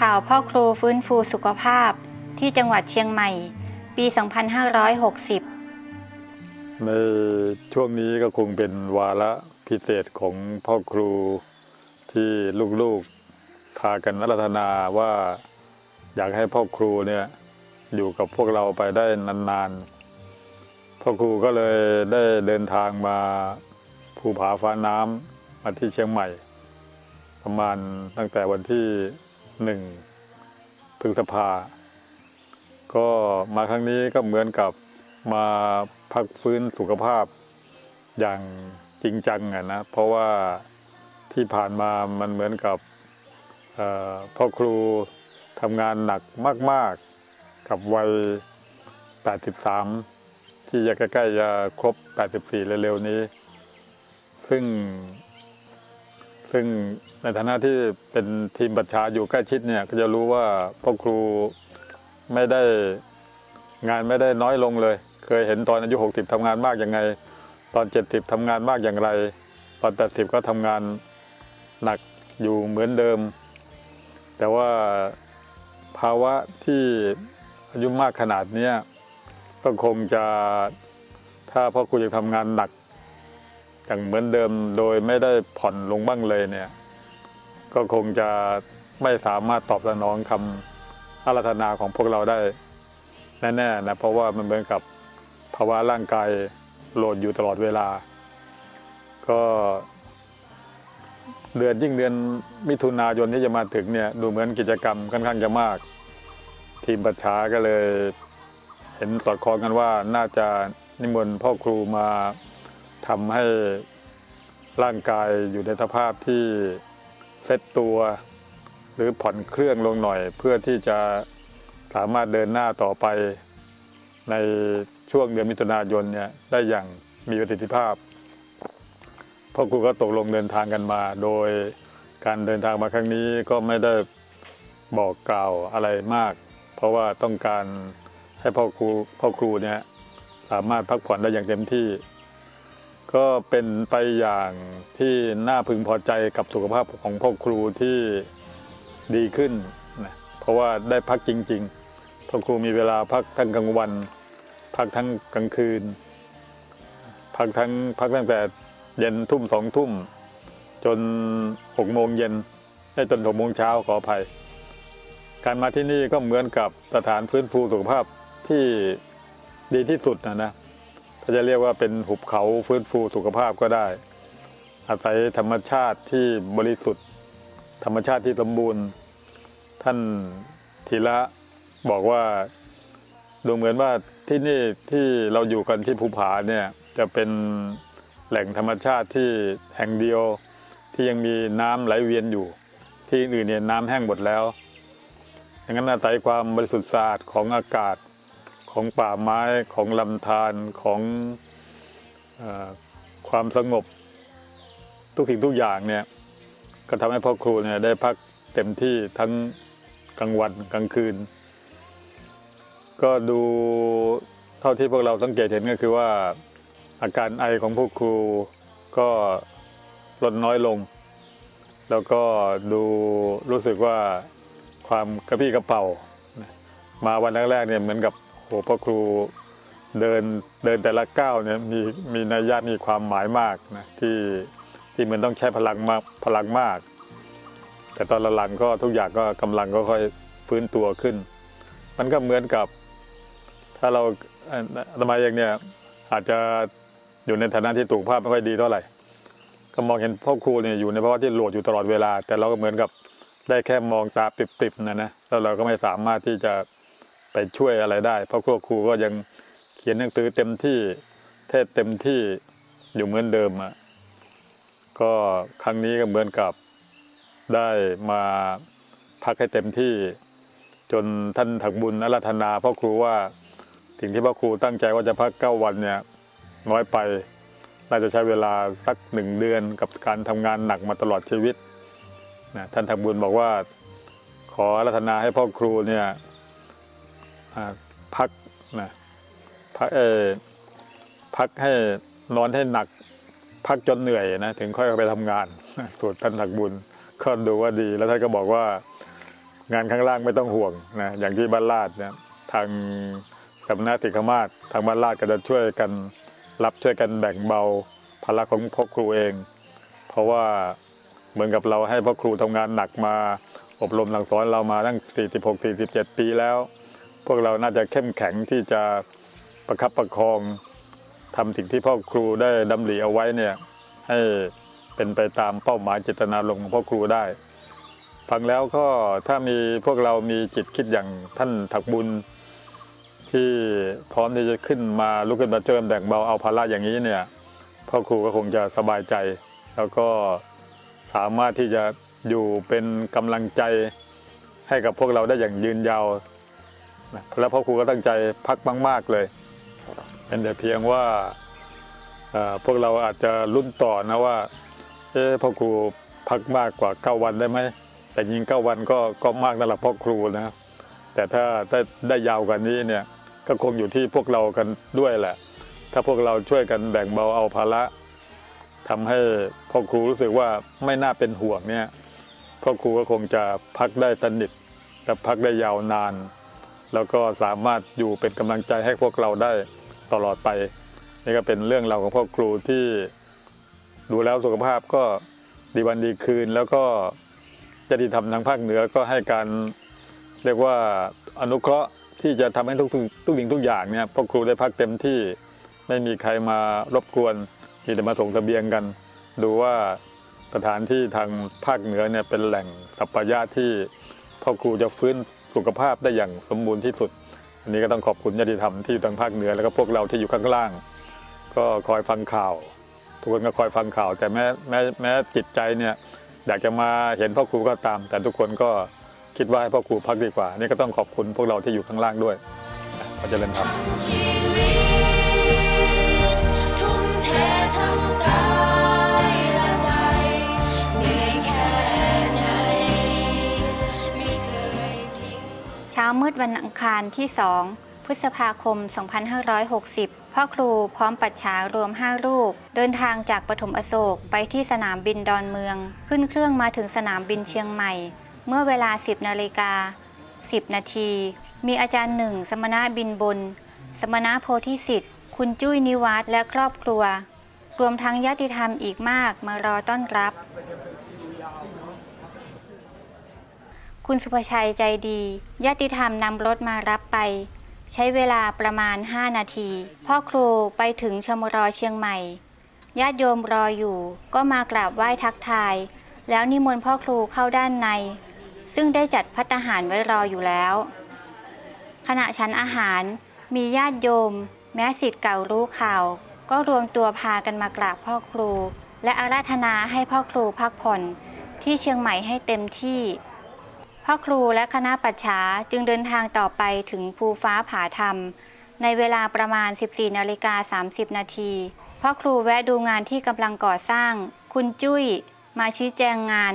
ข่าวพ่อครูฟื้นฟูสุขภาพที่จังหวัดเชียงใหม่ ปี 2560 ในช่วงนี้ก็คงเป็นวาระพิเศษของพ่อครูที่ลูกๆพากันรัธนาว่าอยากให้พ่อครูเนี่ยอยู่กับพวกเราไปได้นานๆ พ่อครูก็เลยได้เดินทางมาภูผาฟ้าน้ำมาที่เชียงใหม่ ประมาณตั้งแต่วันที่ หนึ่งพฤษภา ก็มาครั้งนี้ก็เหมือนกับมาพักฟื้นสุขภาพอย่างจริงจังอะนะ เพราะว่าที่ผ่านมามันเหมือนกับพ่อครูทำงานหนักมาก ๆ กับวัย 83 ที่จะใกล้ๆจะครบ 84 เร็วๆนี้ ซึ่ง ซึ่งในฐานะที่เป็นทีมประชาอยู่ใกล้ชิดเนี่ยก็จะรู้ว่าพ่อครูไม่ได้งานไม่ได้น้อยลงเลย เคยเห็นตอนอายุ 60ทำงานมากยังไง ตอน 70ทำงานมากอย่างไร ตอน 80 ก็ทำงานหนักอยู่เหมือนเดิม แต่ว่าภาวะที่อายุมากขนาดนี้ก็คงจะถ้าพ่อครูยังทำงานหนัก อย่างเหมือนเดิมโดยไม่ได้ผ่อนลงบ้างเลยเนี่ย ก็คงจะไม่สามารถตอบสนองคำอาราธนาของพวกเราได้แน่ๆนะเพราะว่ามันเหมือนกับภาวะร่างกายโหลดอยู่ตลอดเวลา ก็เดือนยิ่งเดือนมิถุนายนที่จะมาถึงเนี่ยดูเหมือนกิจกรรมค่อนข้างจะมาก ทีมประชาก็เลย เห็นสอดคล้องกันว่าน่าจะนิมนต์พ่อครูมา ทำให้ร่างกายอยู่ในสภาพที่เซตตัว หรือผ่อนเครื่องลงหน่อย เพื่อที่จะสามารถเดินหน้าต่อไปในช่วงเดือนมิถุนายนเนี่ยได้อย่างมีประสิทธิภาพพ่อครูก็ตกลงเดินทางกันมา โดยการเดินทางมาครั้งนี้ก็ไม่ได้บอกกล่าวอะไรมาก เพราะว่าต้องการให้พ่อครูพ่อครูเนี่ยสามารถพักผ่อนได้อย่างเต็มที่ ก็เป็นไปอย่างที่น่าพึงพอใจกับสุขภาพของพ่อครูที่ดีขึ้นนะเพราะว่าได้พักจริงๆพ่อครูมีเวลาพักทั้งกลางวัน พักทั้งกลางคืน พักทั้งพักตั้งแต่เย็นทุ่มสองทุ่ม จนหกโมงเย็นให้จนหกโมงเช้าขออภัย การมาที่นี่ก็เหมือนกับสถานฟื้นฟูสุขภาพที่ดีที่สุดนะนะ ถ้าจะเรียกว่าเป็นหุบเขาฟื้นฟูสุขภาพก็ได้ อาศัยธรรมชาติที่บริสุทธิ์ ธรรมชาติที่สมบูรณ์ ท่านธีระบอกว่าดูเหมือนว่าที่นี่ที่เราอยู่กันที่ภูผาเนี่ยจะเป็นแหล่งธรรมชาติที่แห่งเดียวที่ยังมีน้ำไหลเวียนอยู่ ที่อื่นเนี่ยน้ำแห้งหมดแล้วดังนั้นอาศัยความบริสุทธิ์สะอาดของอากาศ ของป่าไม้ของลำธารของอความสงบ ทุกสิ่งทุกอย่างเนี่ยก็ทำให้พ่อครูเนี่ยได้พักเต็มที่ทั้งกลางวันกลางคืน ก็ดูเท่าที่พวกเราสังเกตเห็นก็คือว่าอาการไอของพวกครูก็ลดน้อยลง แล้วก็ดูรู้สึกว่าความกระปี้กระเป๋ามาวันแรกๆเนี่ยเหมือนกับ โหพ่อครูเดินเดินแต่ละก้าวเนี่ยมีมีนัยยะมีความหมายมากนะที่ที่เหมือนต้องใช้พลังมากพลังมาก แต่ตอนหลังก็ทุกอย่างก็กำลังก็ค่อยฟื้นตัวขึ้น มันก็เหมือนกับ ถ้าเราทำไมอย่างเนี่ยอาจจะอยู่ในฐานะที่ถูกภาพไม่ค่อยดีเท่าไหร่ ก็มองเห็นพ่อครูเนี่ยอยู่ในภาวะที่โหลดอยู่ตลอดเวลา แต่เราก็เหมือนกับได้แค่มองตาปิบๆนะนะแล้วเราก็ไม่สามารถที่จะ ไปช่วยอะไรได้เพราะพวกครูก็ยังเขียนหนังสือเต็มที่เทศเต็มที่อยู่เหมือนเดิมอะก็ครั้งนี้ก็เหมือนกับได้มาพักให้เต็มที่ จนท่านถักบุญอารัธนาพ่อครูว่าสิ่งที่พ่อครูตั้งใจว่าจะพักเก้าวันเนี่ยน้อยไปน่าจะใช้เวลาสักหนึ่งเดือนกับการทำงานหนักมาตลอดชีวิตนะท่านทำบุญบอกว่า ขอรัธนาให้พ่อครูเนี่ย พักนะพักเออพักให้นอนให้หนัก พักจนเหนื่อยนะถึงค่อยไปทำงานสูตรท่านถักบุญก็ดูว่าดี แล้วท่านก็บอกว่างานข้างล่างไม่ต้องห่วงนะอย่างที่บ้านลาดเนี่ยทางสำนักติขมาศทางบ้านลาดก็จะช่วยกันรับช่วยกันแบ่งเบาภาระของพ่อครูเอง เพราะว่าเหมือนกับเราให้พ่อครูทำงานหนักมาอบรมสั่งสอนเรามาตั้ง 46 47 ปีแล้ว พวกเราน่าจะเข้มแข็งที่จะประคับประคองทำสิ่งที่พ่อครูได้ดำริเอาไว้เนี่ยให้เป็นไปตามเป้าหมายเจตนารมณ์ของพ่อครูได้ ฟังแล้วก็ถ้ามีพวกเรามีจิตคิดอย่างท่านถักบุญ ที่พร้อมที่จะขึ้นมาลุกขึ้นมาเจิมแบ่งเบาเอาภาระอย่างนี้เนี่ยพ่อครูก็คงจะสบายใจ แล้วก็สามารถที่จะอยู่เป็นกำลังใจให้กับพวกเราได้อย่างยืนยาว แล้วพ่อครูก็ตั้งใจพักมาก ๆเลยเป็นแต่เพียงว่าพวกเราอาจจะรุ่นต่อนะว่าเอ๊ะพ่อครูพักมากกว่า 9 วันได้ไหมแต่ยิง 9 วันก็ก็มากสำหรับพ่อครูนะแต่ถ้าได้ได้ยาวกว่านี้เนี่ยก็คงอยู่ที่พวกเรากันด้วยแหละ ถ้าพวกเราช่วยกันแบ่งเบาเอาภาระทำให้พ่อครูรู้สึกว่าไม่น่าเป็นห่วงเนี่ยพ่อครูก็คงจะพักได้สนิทและพักได้ยาวนาน แล้วก็สามารถอยู่เป็นกำลังใจให้พวกเราได้ตลอดไป นี่ก็เป็นเรื่องราวของพ่อครูที่ดูแล้วสุขภาพก็ดีวันดีคืน แล้วก็จริยธรรมทางภาคเหนือก็ให้การเรียกว่าอนุเคราะห์ที่จะทำให้ทุกทุกสิ่งทุกอย่างเนี่ยพ่อครูได้พักเต็มที่ไม่มีใครมารบกวนมีแต่มาส่งเสบียงกัน ดูว่าสถานที่ทางภาคเหนือเนี่ยเป็นแหล่งสัปปายะที่พ่อครูจะฟื้น สุขภาพได้อย่างสมบูรณ์ที่สุด อันนี้ก็ต้องขอบคุณญาติธรรมที่อยู่ทางภาคเหนือแล้วก็พวกเราที่อยู่ข้างล่าง ก็คอยฟังข่าว ทุกคนก็คอยฟังข่าว แต่แม้แม้แม้จิตใจเนี่ยอยากจะมาเห็นพ่อครูก็ตาม แต่ทุกคนก็คิดว่าให้พ่อครูพักดีกว่า นี่ก็ต้องขอบคุณพวกเราที่อยู่ข้างล่างด้วยขอเจริญครร มืดวันอังคารที่ 2 พฤษภาคม 2560 พ่อครูพร้อมปัจฉารวม 5 รูป เดินทางจากปฐมอโศกไปที่สนามบินดอนเมือง ขึ้นเครื่องมาถึงสนามบินเชียงใหม่ เมื่อเวลา 10นาฬิกา10 นาที มีอาจารย์หนึ่งสมณะบินบน สมณะโพธิสิทธิ์ คุณจุ้ยนิวัฒน์และครอบครัว รวมทั้งญาติธรรมอีกมากมารอต้อนรับ คุณสุภชัยใจดีญาติธรรมนำรถมารับไป ใช้เวลาประมาณ 5 นาที พ่อครูไปถึงชมรอเชียงใหม่ญาติโยมรออยู่ ก็มากราบไหว้ทักทาย แล้วนิมนต์พ่อครูเข้าด้านใน ซึ่งได้จัดพัตตาหารไว้รออยู่แล้ว ขณะฉันอาหารมีญาติโยม แม้สิทธิ์เก่ารู้ข่าว ก็รวมตัวพากันมากราบพ่อครู และอาราธนาให้พ่อครูพักผ่อน ที่เชียงใหม่ให้เต็มที่ พ่อครูและคณะปัจฉาจึงเดินทางต่อไปถึงภูฟ้าผาธรรม ในเวลาประมาณ 14นาฬิกา30 นาทีพ่อครูแวะดูงานที่กำลังก่อสร้าง คุณจุ้ย มาชี้แจงงาน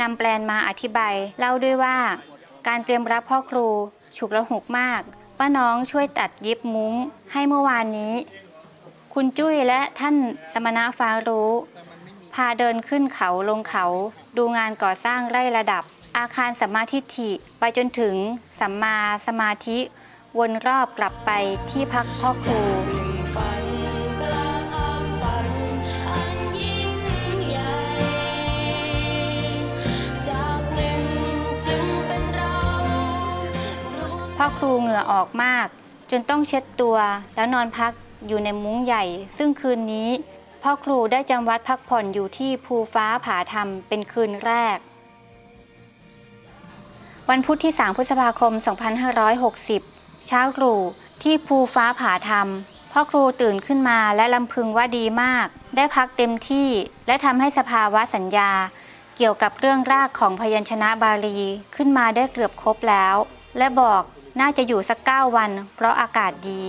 นำแปลนมาอธิบาย เล่าด้วยว่า การเตรียมรับพ่อครูฉุกระหุกมาก ป้าน้องช่วยตัดย็บมุ้งให้เมื่อวานนี้ คุณจุ้ยและท่านสมณะฟ้ารู้ พาเดินขึ้นเขาลงเขา ดูงานก่อสร้างไร่ระดับ อาคารสัมมาทิฏฐิไปจนถึงสัมมาสมาธิวนรอบกลับไปที่พักพ่อครูพ่อครูเหงื่อออกมาก จนต้องเช็ดตัวแล้วนอนพักอยู่ในมุ้งใหญ่ ซึ่งคืนนี้ พ่อครูได้จำวัดพักผ่อนอยู่ที่ภูฟ้าผาธรรมเป็นคืนแรก วันพุธที่ 3 พฤษภาคม 2560 เช้าตรู่ที่ภูฟ้าผาธรรมพ่อครูตื่นขึ้นมาและลำพึงว่าดีมาก ได้พักเต็มที่ และทำให้สภาวะสัญญา เกี่ยวกับเรื่องรากของพยัญชนะบาลีขึ้นมาได้เกือบครบแล้ว และบอกน่าจะอยู่สัก 9 วัน เพราะอากาศดี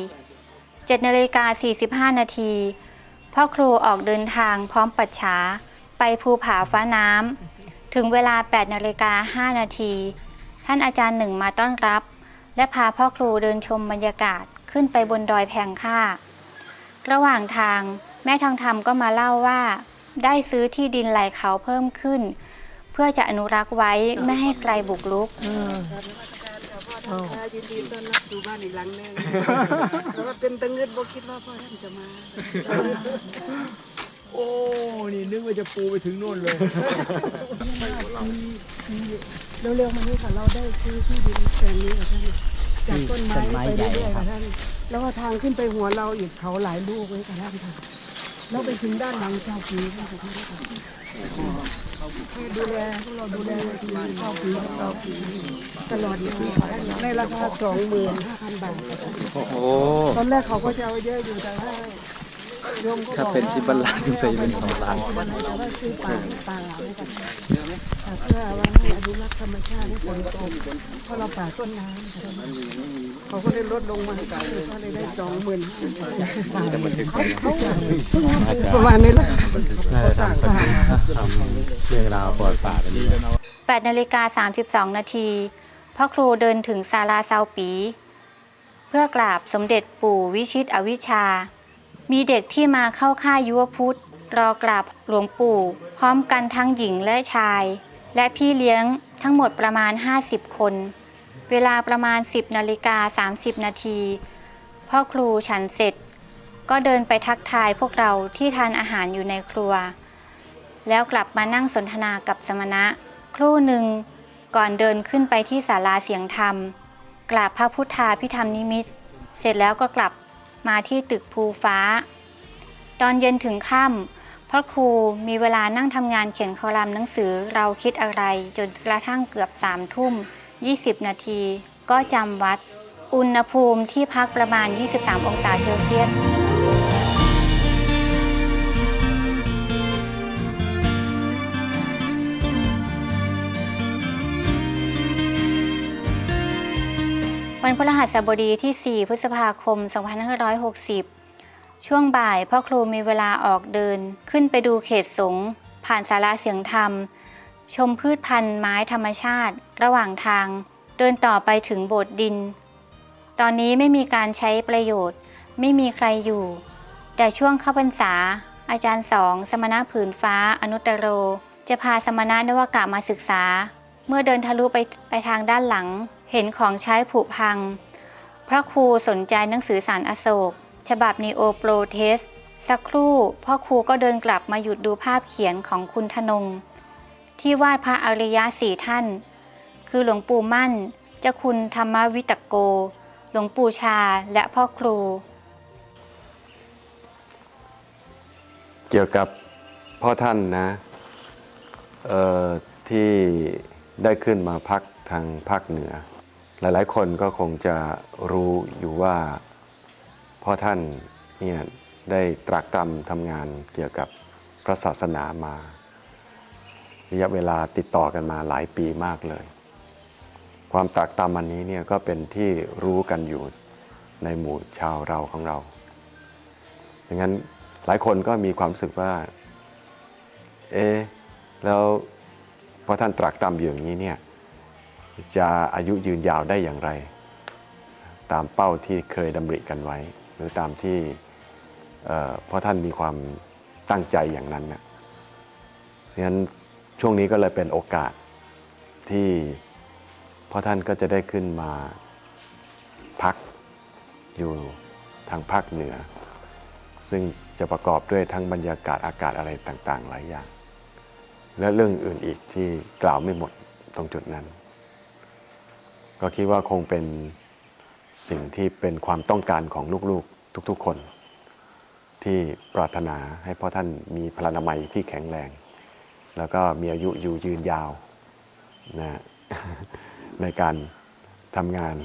7นาฬิกา45 นาทีพ่อครูออกเดินทางพร้อมปัจฉา ไปภูผาฟ้าน้ำถึงเวลา 8 นาฬิกา 5 นาที ท่านอาจารย์หนึ่งมาต้อนรับ และพาพ่อครูเดินชมบรรยากาศขึ้นไปบนดอยแพงค่า ระหว่างทางแม่ทองธรรมก็มาเล่าว่า ได้ซื้อที่ดินไหลเขาเพิ่มขึ้น เพื่อจะอนุรักษ์ไว้ไม่ให้ใครบุกรุกค่ะยินดีต้อนรับสู่บ้านอีกหลังหนึงแล้วก็เป็นตะงึดบ่คิดว่าพ่อท่านจะมา โอ้ นี่นึกว่าจะปูไปถึงนู่นเลย เร็วๆมานี้ค่ะเราได้ซื้อที่ดินแปลงนี้ค่ะท่านจากต้นไม้ไปเรื่อยๆค่ะท่านแล้วก็ทางขึ้นไปหัวเราอีกเขาหลายลูกเลยค่ะท่านค่ะแล้วไปถึงด้านหลังเจ้าปีค่ะท่านค่ะให้ดูแลพวกเราดูแลทีเจ้าปีเจ้าปีตลอดเลยค่ะท่านในราคาสองหมื่นห้าพันบาทค่ะท่านโอ้โหตอนแรกเขาก็จะเอาเยอะอยู่แต่ว่าโยมก็บอกถ้าเป็นที่บ้านล้านสงสัยจะเป็นสองล้าน เพื่อว่าให้อนุรักษ์ธรรมชาติให้ฝนตกเพราะเราป่าต้นน้ำเขาก็เลยลดลงมาก็เลยได้สองหมื่นประมาณนี้แหละน่าจะทำคดีทำเรื่องราวปลอยป่ากันนี้8นาฬิกา32 นาทีพ่อครูเดินถึงศาลาเซาปี เพื่อกราบสมเด็จปู่วิชิตอวิชา มีเด็กที่มาเข้าค่ายยุวพุทธรอกราบหลวงปู่ พร้อมกันทั้งหญิงและชาย และพี่เลี้ยงทั้งหมดประมาณ 50 คน เวลาประมาณ 10นาฬิกา30 นาทีพ่อครูฉันเสร็จ ก็เดินไปทักทายพวกเราที่ทานอาหารอยู่ในครัว แล้วกลับมานั่งสนทนากับสมณะ ครู่หนึ่งก่อนเดินขึ้นไปที่ศาลาเสียงธรรม กราบพระพุทธาพิธรรมนิมิต เสร็จแล้วก็กลับมาที่ตึกภูฟ้า ตอนเย็นถึงค่ำ พระครูมีเวลานั่งทำงานเขียนคอลัมน์หนังสือเราคิดอะไร จนกระทั่งเกือบสามทุ่ม 20 นาที ก็จำวัด อุณหภูมิที่พักประมาณ 23 องศาเซลเซียสวันพฤหัสบดีที่ 4 พฤษภาคม 2560 ช่วงบ่ายพ่อครูมีเวลาออกเดิน ขึ้นไปดูเขตสงฆ์ผ่านศาลาเสียงธรรม ชมพืชพันธุ์ไม้ธรรมชาติ ระหว่างทาง เดินต่อไปถึงโบสถ์ดิน ตอนนี้ไม่มีการใช้ประโยชน์ ไม่มีใครอยู่ แต่ช่วงเข้าพรรษา อาจารย์สองสมณะผืนฟ้าอนุตตโร จะพาสมณะนวากะมาศึกษา เมื่อเดินทะลุไปไปทางด้านหลัง เห็นของใช้ผุพัง พระครูสนใจหนังสือสารอโศก ฉบับนีโอโปรเทสสักครู่พ่อครูก็เดินกลับมาหยุดดูภาพเขียนของคุณธนง ที่วาดพระอริยะสี่ท่าน คือหลวงปู่มั่น เจ้าคุณธรรมวิตโก หลวงปู่ชาและพ่อครู เกี่ยวกับพ่อท่านนะที่ได้ขึ้นมาพักทางภาคเหนือ หลายๆ คนก็คงจะรู้อยู่ว่า พ่อท่านเนี่ยได้ตรากตรำทำงานเกี่ยวกับพระศาสนามาระยะเวลาติดต่อกันมาหลายปีมากเลย ความตรากตรำอันนี้เนี่ยก็เป็นที่รู้กันอยู่ในหมู่ชาวเราของเราดังนั้นหลายคนก็มีความรู้สึกว่า เอ๊แล้วพอท่านตรักตำอยู่อย่างนี้เนี่ยจะอายุยืนยาวได้อย่างไร ตามเป้าที่เคยดำริกันไว้ หรือตามที่เอ่อเพราะท่านมีความตั้งใจอย่างนั้นนะเพราะฉะนั้นช่วงนี้ก็เลยเป็นโอกาสที่พ่อท่านก็จะได้ขึ้นมาพักอยู่ทางภาคเหนือ ซึ่งจะประกอบด้วยทั้งบรรยากาศอากาศอะไรต่าง ๆ หลายอย่าง และเรื่องอื่นอีกที่กล่าวไม่หมดตรงจุดนั้น ก็คิดว่าคงเป็น สิ่งที่เป็นความต้องการของลูกๆทุกๆคน ที่ปรารถนาให้พ่อท่านมีพลานามัยที่แข็งแรง แล้วก็มีอายุอยู่ยืนยาวนะในการทำงาน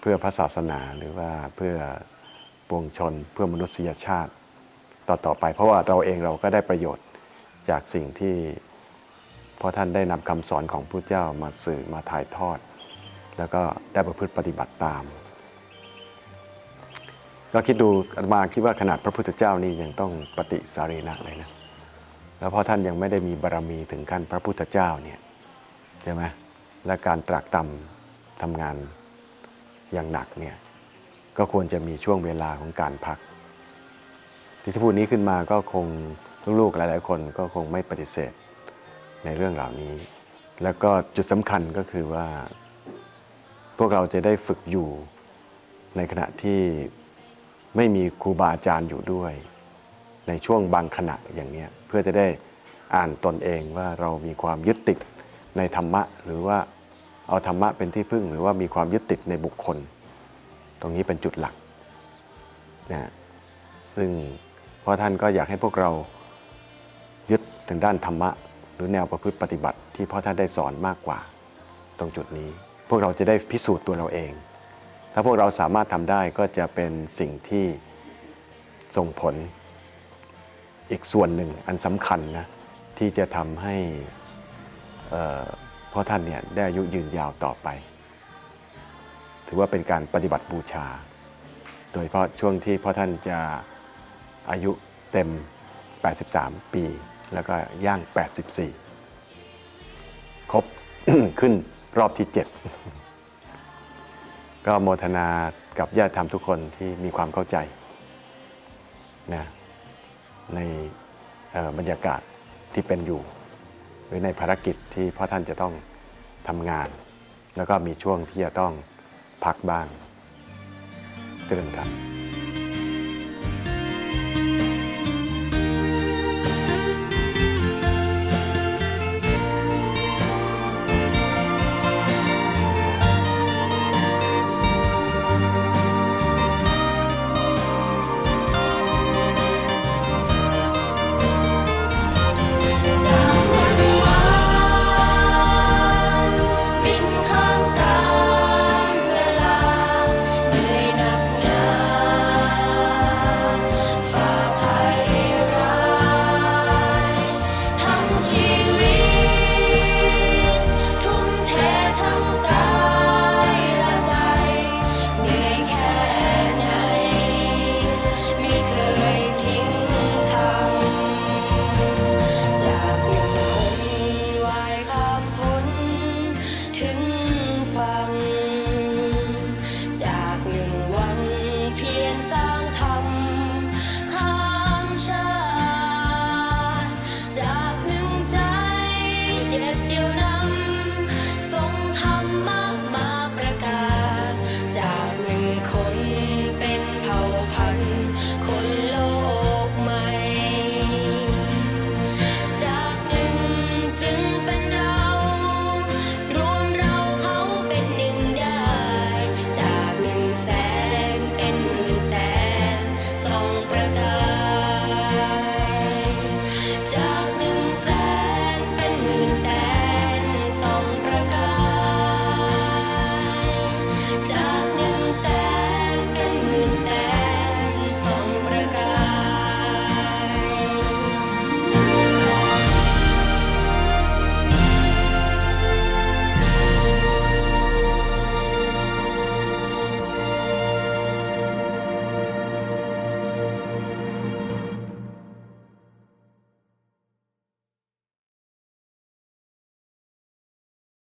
เพื่อพระศาสนาหรือว่าเพื่อปวงชนเพื่อมนุษยชาติต่อต่อไป เพราะว่าเราเองเราก็ได้ประโยชน์จากสิ่งที่พ่อท่านได้นำคำสอนของพระเจ้ามาสื่อมาถ่ายทอด แล้วก็ได้ประพฤติปฏิบัติตาม ก็คิดดูอาตมาคิดว่าขนาดพระพุทธเจ้านี่ยังต้องปฏิสารีนะเลยนะ แล้วพอท่านยังไม่ได้มีบารรมีถึงขั้นพระพุทธเจ้าเนี่ยใช่ไหมและการตรากตำทำงานอย่างหนักเนี่ยก็ควรจะมีช่วงเวลาของการพัก ที่ที่พูดนี้ขึ้นมาก็คงลูกๆหลาย ๆ คนก็คงไม่ปฏิเสธในเรื่องเหล่านี้ แล้วก็จุดสำคัญก็คือว่า พวกเราจะได้ฝึกอยู่ในขณะที่ไม่มีครูบาอาจารย์อยู่ด้วย ในช่วงบางขณะอย่างนี้เพื่อจะได้อ่านตนเองว่าเรามีความยึดติดในธรรมะ หรือว่าเอาธรรมะเป็นที่พึ่ง หรือว่ามีความยึดติดในบุคคล ตรงนี้เป็นจุดหลักนะซึ่งพราะท่านก็อยากให้พวกเรายึดถึงด้านธรรมะ หรือแนวประพฤติปฏิบัติที่พ่อท่านได้สอนมากกว่าตรงจุดนี้ พวกเราจะได้พิสูจน์ตัวเราเอง ถ้าพวกเราสามารถทำได้ก็จะเป็นสิ่งที่ส่งผลอีกส่วนหนึ่งอันสำคัญนะที่จะทำให้พ่อท่านเนี่ยได้อายุยืนยาวต่อไป ถือว่าเป็นการปฏิบัติบูชา โดยเฉพาะช่วงที่พ่อท่านจะอายุเต็ม 83 ปี แล้วก็ย่าง 84 ครบขึ้น รอบที่ 7 ก็โมทนากับญาติธรรมทุกคนที่มีความเข้าใจนะในบรรยากาศที่เป็นอยู่ หรือในภารกิจที่พ่อท่านจะต้องทำงาน แล้วก็มีช่วงที่จะต้องพักบ้างเจริญธรรม